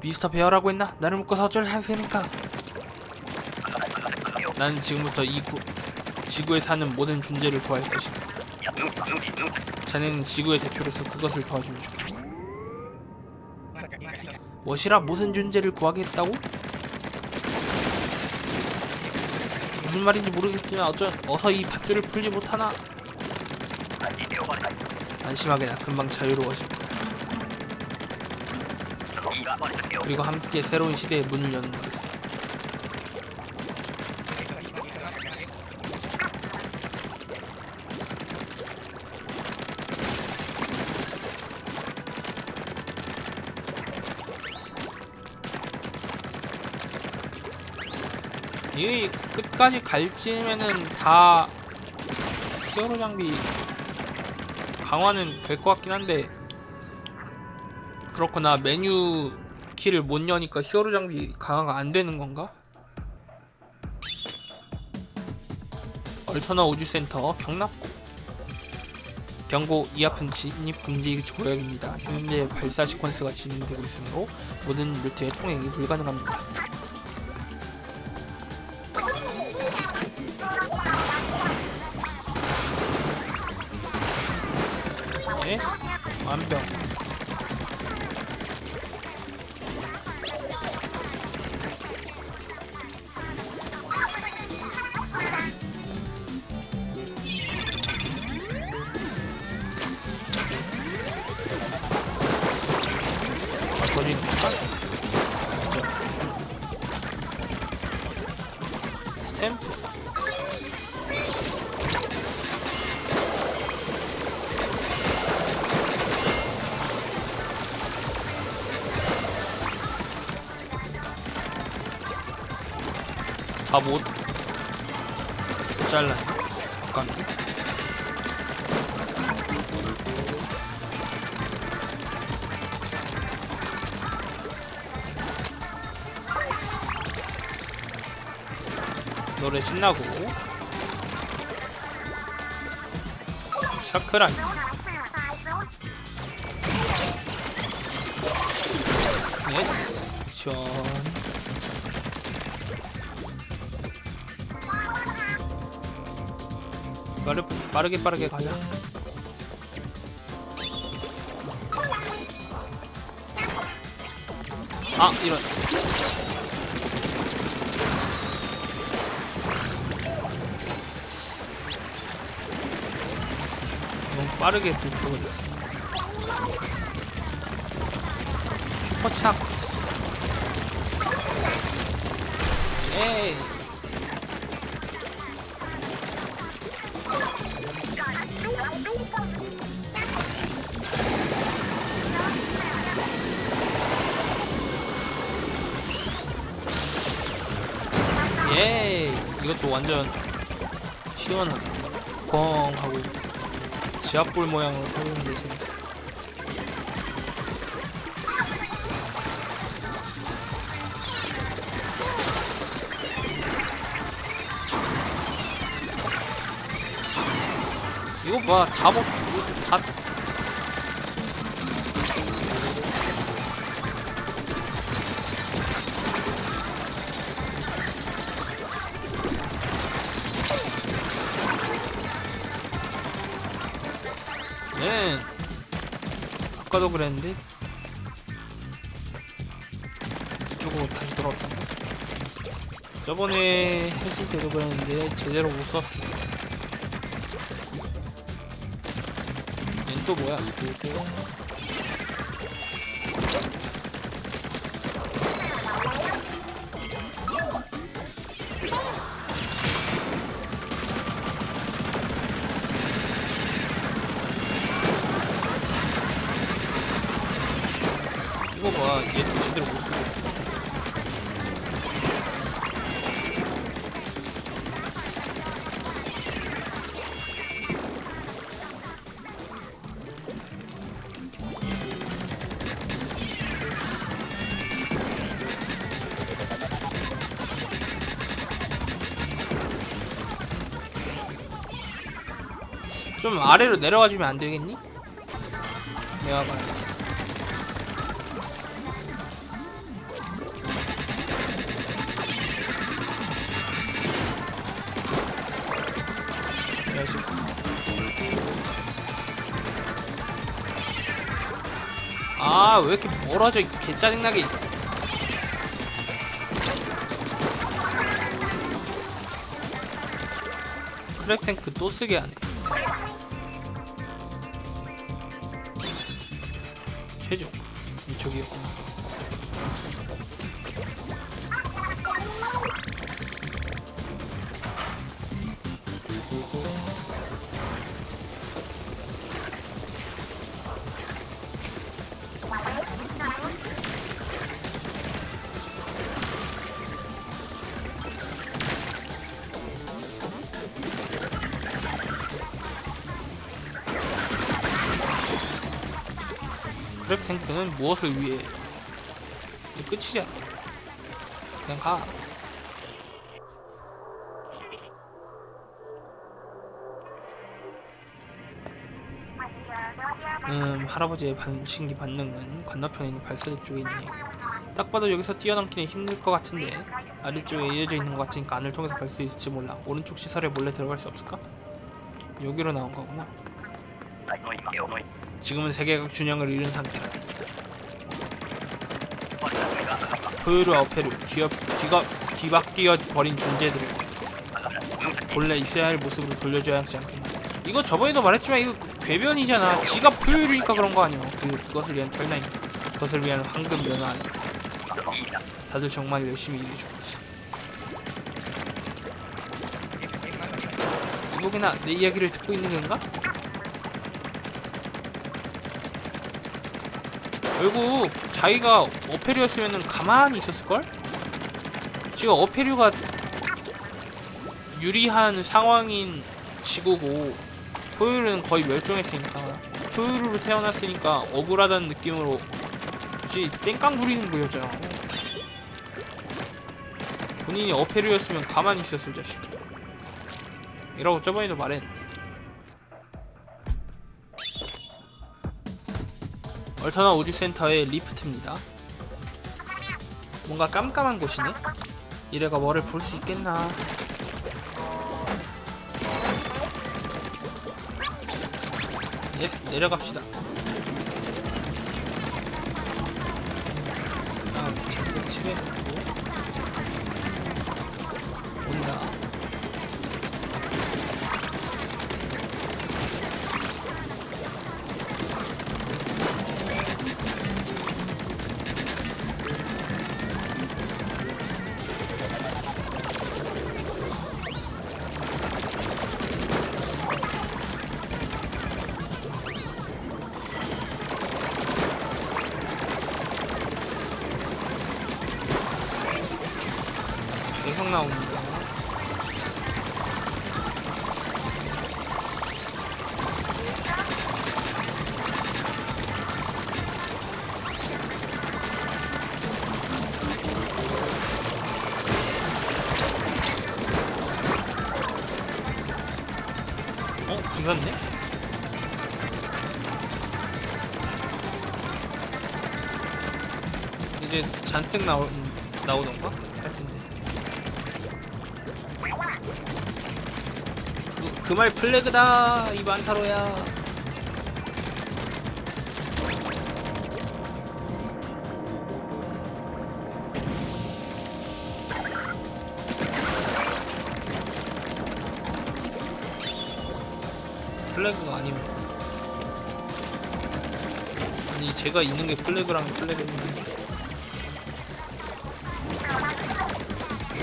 미스터 베어라고 했나? 나를 묶어서 어쩔 하세니까 나는 지금부터 이 구, 지구에 사는 모든 존재를 구할 것이다 자네는 지구의 대표로서 그것을 도와주죠 무엇이라 무슨 존재를 구하겠다고? 무슨 말인지 모르겠지만 어쩌 어서 이 밧줄을 풀지 못하나? 안심하게 나 금방 자유로워질 거야. 그리고 함께 새로운 시대의 문을 여는 거였어. 이 끝까지 갈지면은 다 히어로 장비 강화는 될 것 같긴 한데 그렇구나 메뉴 키를 못 여니까 히어로 장비 강화가 안 되는 건가? 얼터너 우주센터 경납고 경고 이 앞은 진입 금지 구역입니다. 현재 발사 시퀀스가 진행되고 있으므로 모든 루트의 통행이 불가능합니다. 다못 잘라. 잠깐 노래 신나고. 샤크라 예스 시 빠르, 빠르게 빠르게 가자. 아 이런. 너무 빠르게 불켜버렸어. 슈퍼차 에이 예 이것도 완전 시원하다 뻥 하고 지압불 모양으로 하는데 재밌어 이거 봐 다 먹, 다 얘는 아까도 그랬는데? 이쪽으로 다시 돌아왔던가? 저번에 했을 때도 그랬는데 제대로 못 썼어 얘는 또 뭐야 좀 아래로 내려가 주면 안 되겠니? 내가 봐. 야식. 아, 왜 이렇게 멀어져? 개 짜증나게. 크랙 탱크 또 쓰게 하네. 최종 이쪽이었 탱크는 무엇을 위해 이게 끝이잖아 그냥 가 음, 할아버지의 반신기 반응은 건너편에 있는 발사대 쪽에 있네요. 딱 봐도 여기서 뛰어넘기는 힘들 것 같은데 아래쪽에 이어져 있는 것 같으니까 안을 통해서 갈 수 있을지 몰라. 오른쪽 시설에 몰래 들어갈 수 없을까? 여기로 나온 거구나. 지금은 세계각 균형을 잃은 상태라. 포유류와 어패류, 뒤어, 뒤가, 뒤바뀌어 버린 존재들을 본래 있어야 할 모습으로 돌려줘야 하지 않겠나. 이거 저번에도 말했지만 이거 궤변이잖아. 지가 포유류니까 그런 거 아니야. 그, 그것을 위한 털나니까. 그것을 위한 황금 면허 아니야. 다들 정말 열심히 일해주겠지. 이곡이나 내 이야기를 듣고 있는 건가? 결국 자기가 어패류였으면 가만히 있었을걸? 지금 어패류가 유리한 상황인 지구고 포유류는 거의 멸종했으니까 포유류로 태어났으니까 억울하다는 느낌으로 굳이 땡깡 부리는 거였잖아 본인이 어패류였으면 가만히 있었을 자식. 이라고 저번에도 말했는데 얼터나 우주센터의 리프트입니다. 뭔가 깜깜한 곳이네? 이래가 뭐를 볼 수 있겠나? 예스, 내려갑시다. 아, 잠깐 칠해놓고 온다. 계속 나옵니다. 어? 괜찮네? 이제 잔뜩 나오, 나오던가? 그 말 플래그다 이 만타로야. 플래그가 아닙니다 아니 제가 있는 게 플래그랑 플래그인데.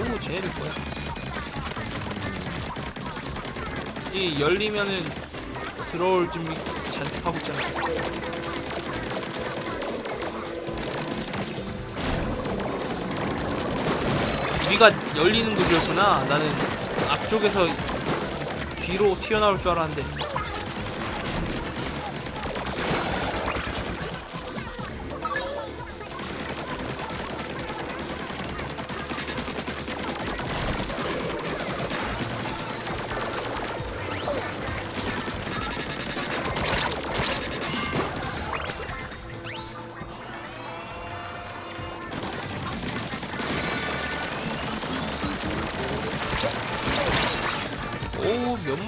오 쟤네들 뭐 야이 열리면은 들어올 준비 잔뜩 하고 있잖아. 위가 열리는 구조였구나. 나는 앞쪽에서 뒤로 튀어나올 줄 알았는데.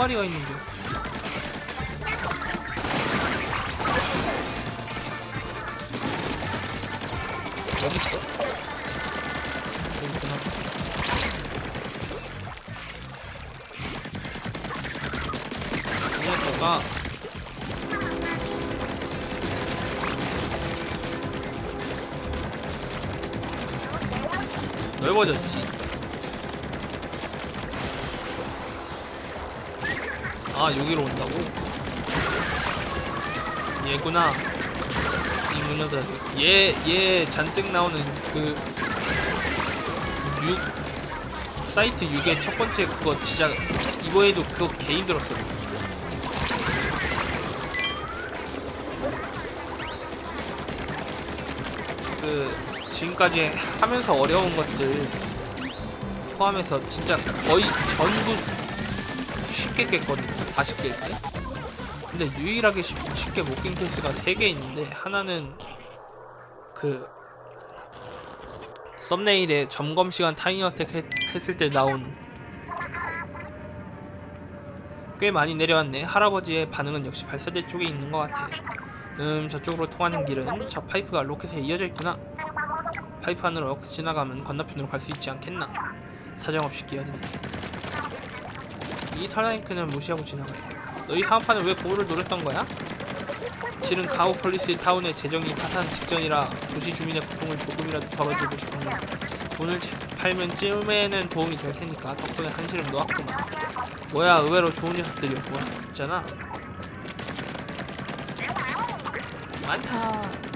마리가 있는데. 넓어졌지? 아 여기로 온다고? 얘구나. 이 문어들. 얘얘 잔뜩 나오는 그 6, 사이트 6의 첫 번째 그거 진짜 이번에도 그거 개 힘들었어. 그 지금까지 하면서 어려운 것들 포함해서 진짜 거의 전부 쉽게 깼거든 요. 다 쉽게 깼지. 근데 유일하게 쉽, 쉽게 못 깬 케이스가 3개 있는데 하나는 그 썸네일에 점검 시간 타이밍 어택 했, 했을 때 나온 꽤 많이 내려왔네. 할아버지의 반응은 역시 발사대 쪽에 있는 것 같아. 음 저쪽으로 통하는 길은 저 파이프가 로켓에 이어져 있구나. 파이프 안으로 지나가면 건너편으로 갈 수 있지 않겠나? 사정없이 끼어드네. 이 털라잉크는 무시하고 지나가. 너희 사업하는 왜 보호를 노렸던 거야? 실은 가오 폴리스 타운의 재정이 파산 직전이라 도시 주민의 고통을 조금이라도 덜어주고 싶었는데 돈을 채- 팔면 쯤에는 도움이 될 테니까 덕분에 한시름 놓았구만. 뭐야 의외로 좋은 녀석들이었구나. 있잖아. 많다.